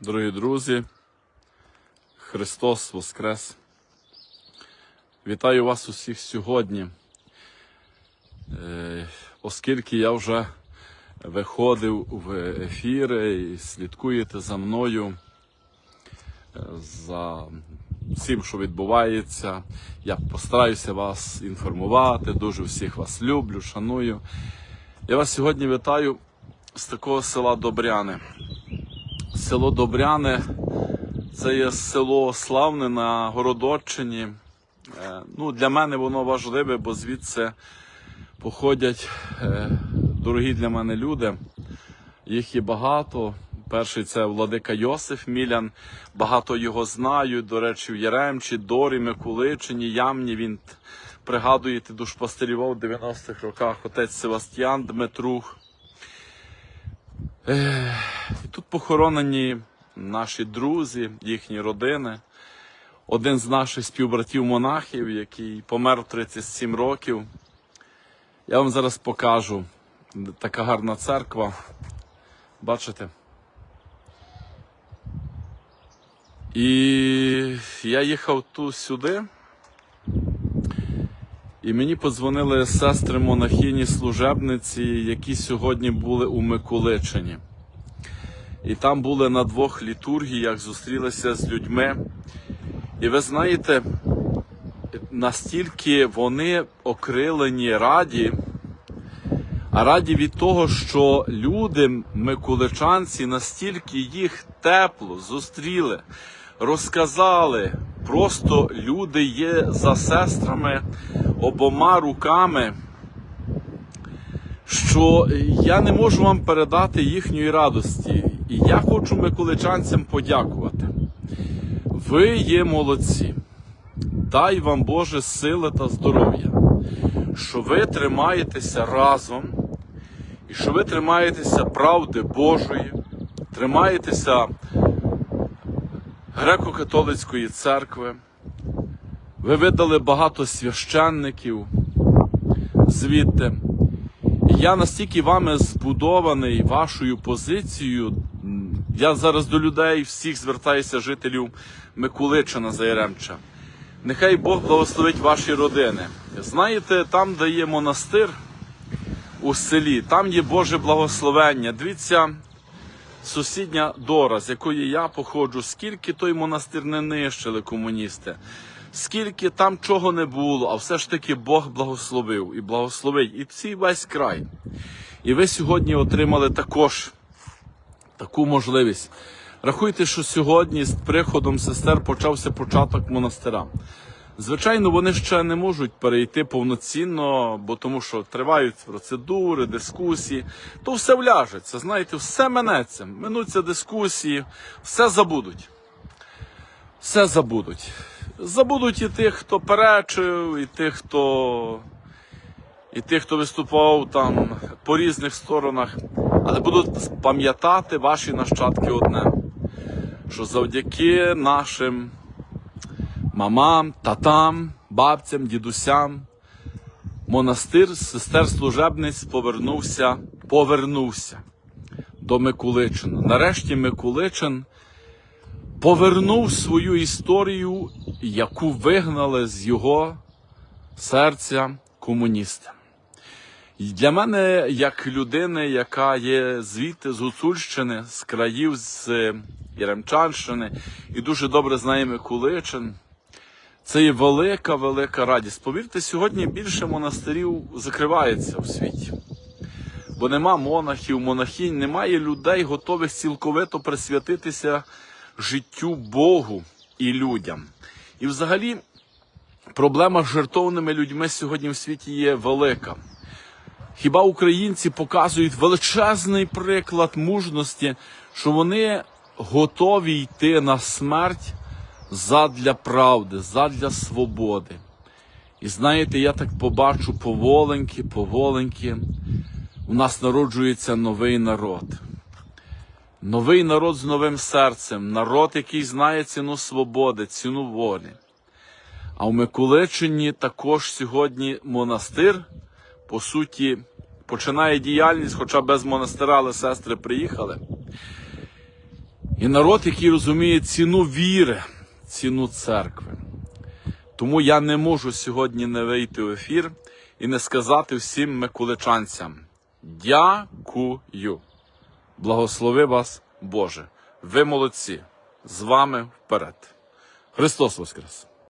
Дорогі друзі, Христос Воскрес! Вітаю вас усіх сьогодні. Е, Оскільки я вже виходив в ефіри і слідкуєте за мною, е, за всім, що відбувається, я постараюся вас інформувати, дуже всіх вас люблю, шаную. Я вас сьогодні вітаю з такого села Добряни. Село Добряне це є село славне на Городоччині. Е, Ну, для мене воно важливе, бо звідси походять е, дорогі для мене люди. Їх є багато. Перший це владика Йосиф Мілян. Багато його знають. До речі, в Яремчі, Дорі, Микуличині, Ямні. Він т- пригадуєте, душпастерював в 90-х роках отець Севастьян Дмитрух. І тут похоронені наші друзі, їхні родини. Один з наших співбратів-монахів, який помер в 37 років. Я вам зараз покажу. Така гарна церква. Бачите? І я їхав тут сюди. І мені подзвонили сестри монахині служебниці, які сьогодні були у Миколичині. І там були на двох літургіях, зустрілися з людьми. І ви знаєте, настільки вони окрилені раді, а раді від того, що люди, миколичанці, настільки їх тепло зустріли, розказали. Просто люди є за сестрами обома руками, що я не можу вам передати їхньої радості. І я хочу миколичанцям подякувати. Ви є молодці. Дай вам Боже сили та здоров'я, що ви тримаєтеся разом, і що ви тримаєтеся правди Божої, тримаєтеся греко-католицької церкви. Ви видали багато священників звідти. І я настільки вами збудований вашою позицією. Я зараз до людей всіх звертаюся, жителів Микуличина Заєремча. Нехай Бог благословить ваші родини. Знаєте, там, де є монастир у селі, там є Боже благословення. Дивіться, сусідня Дора, з якої я походжу, скільки той монастир не нищили комуністи, скільки там чого не було, а все ж таки Бог благословив і благословить і цей весь край. І ви сьогодні отримали також таку можливість. Рахуйте, що сьогодні з приходом сестер почався початок монастира. Звичайно, вони ще не можуть перейти повноцінно, бо тому що тривають процедури, дискусії. То все вляжеться, знаєте, все минеться. Минуться дискусії, все забудуть. Все забудуть. Забудуть і тих, хто перечив, і тих, хто і тих, хто виступав там по різних сторонах, але будуть пам'ятати ваші нащадки одне, що завдяки нашим мамам, татам, бабцям, дідусям, монастир сестер служебниць повернувся, повернувся до Микуличина. Нарешті Микуличин повернув свою історію, яку вигнали з його серця комуністи. Для мене, як людини, яка є звідти з Гуцульщини, з країв з е, Яремчанщини і дуже добре знає Микуличин, це є велика, велика радість. Повірте, сьогодні більше монастирів закривається у світі. Бо нема монахів, монахінь, немає людей, готових цілковито присвятитися життю Богу і людям. І взагалі проблема з жертовними людьми сьогодні в світі є велика. Хіба українці показують величезний приклад мужності, що вони готові йти на смерть задля правди, задля свободи. І знаєте, я так побачу поволеньки, поволеньки, у нас народжується новий народ. Новий народ з новим серцем, народ, який знає ціну свободи, ціну волі. А в Миколичині також сьогодні монастир, по суті, починає діяльність, хоча без монастира, але сестри приїхали. І народ, який розуміє ціну віри, ціну церкви. Тому я не можу сьогодні не вийти в ефір і не сказати всім миколичанцям дякую. Благослови вас, Боже. Ви молодці. З вами вперед. Христос Воскрес!